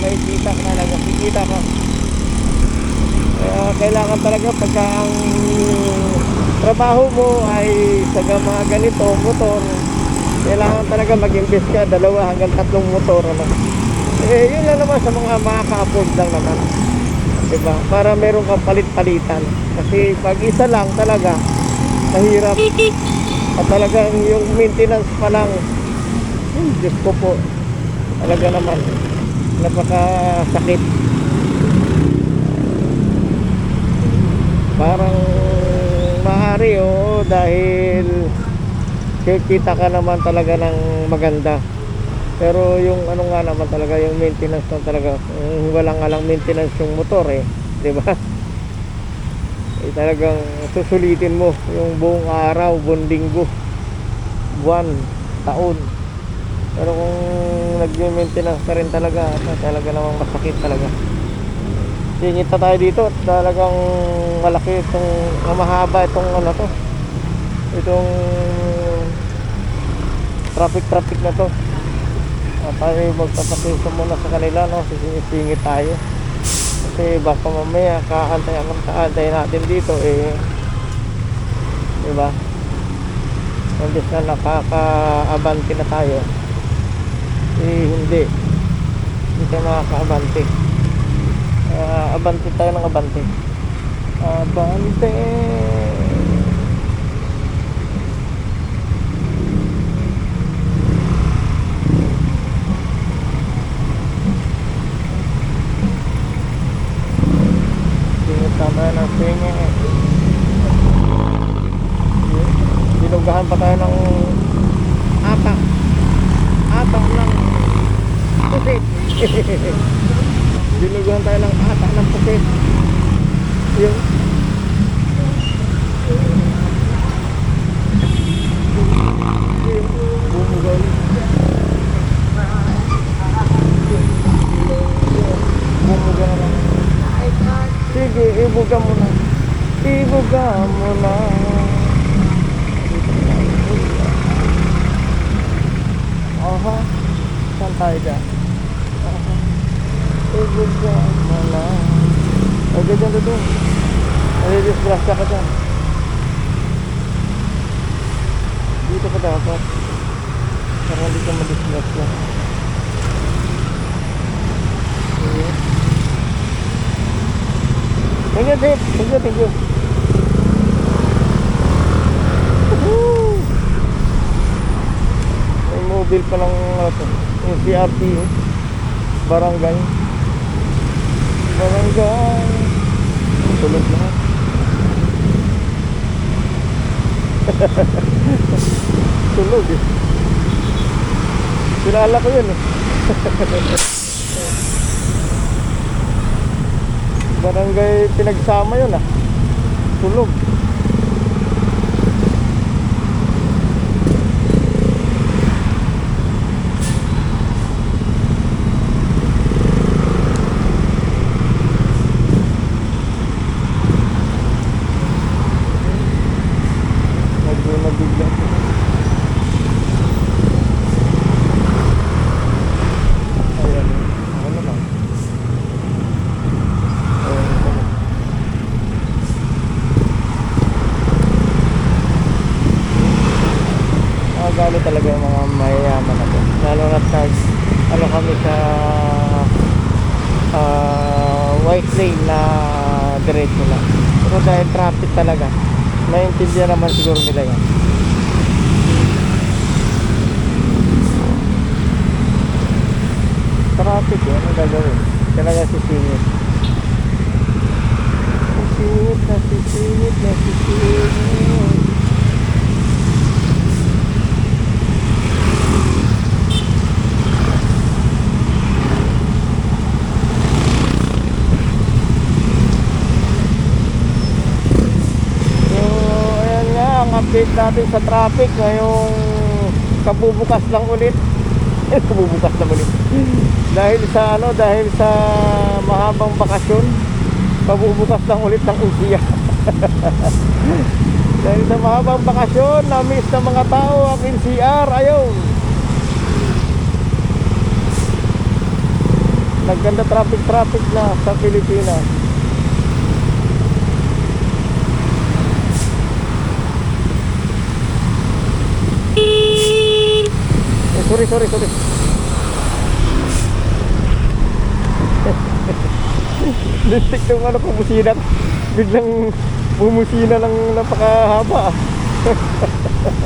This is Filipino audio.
may kita ka talaga, kikita ka. Kaya kailangan talaga pagka ang trabaho mo ay sa mga ganito, motor, kailangan talaga mag-invest ka dalawa hanggang tatlong motor ano. Eh yun lang naman sa mga makaka-afford lang naman. Diba? Para meron kang palit-palitan. Kasi pag isa lang talaga, mahirap. At talagang yung maintenance pa lang, hmm, Diyos ko po, talaga naman, napakasakit. Parang maaari oo dahil kikita ka naman talaga ng maganda. Pero yung ano nga naman talaga yung maintenance lang talaga, mm, walang alang maintenance yung motor eh, 'di ba? Eh talagang susulitin mo yung buong araw, buong linggo, buwan, taon. Pero kung nag-maintenance ka rin talaga, talaga namang masakit talaga. Singit na tayo dito talagang malaki itong ah, mahaba itong ano to. Itong traffic traffic na to. At tayo magpapakiso muna sa kanila no, sisingit tayo. Kasi baka mamaya kaantay ang kaantay natin dito eh. 'Di ba? Imbes na nakaka-abante na tayo. Eh hindi. Hindi tayo makaka-abante. Ah, abante tayo ng abante. Abante. Tama ng singit. Dinugahan pa tayo ng atak. Atak ng pusit. Dinugahan tayo ng atak ng pusit. Yung bumugal. Bumugal na lang. Sige, ibuga mo na. Ibuga mo na. Aha. Saan tayo dyan? Aha. Ibuga mo na. Na doon. Nalidisgrasya ka dyan. Dito ka dapat. Para hindi ka madisgrasya. Sige. Thank you, Dave. Thank you, thank you. Mobile pa lang ano to. Yung CRT. eh. Barangay. Barangay. Tulog lahat. Tulog eh. Kilala ko yun eh. Barangay pinagsama yun ah. Tulog. Galo talaga yung mga mayayaman na to. Lalo na sa ano kami sa ah, white lane na diretso lang. Pero dahil traffic talaga, maintindihan naman siguro nila yan. Traffic eh, anong gagawin? Talaga sisingit. Sisingit na sisingit na sisingit. So, ayan nga, ang update natin sa traffic ngayong kabubukas lang ulit. kabubukas lang ulit. dahil sa ano, dahil sa mahabang bakasyon, kabubukas lang ulit ng usiya. dahil sa mahabang bakasyon, na-miss ng mga tao ang NCR, ayaw. nagganda traffic traffic na sa Pilipinas. Eh, sorry, sorry, sorry. Listik ng ano kumusina. Biglang bumusina ng napakahaba.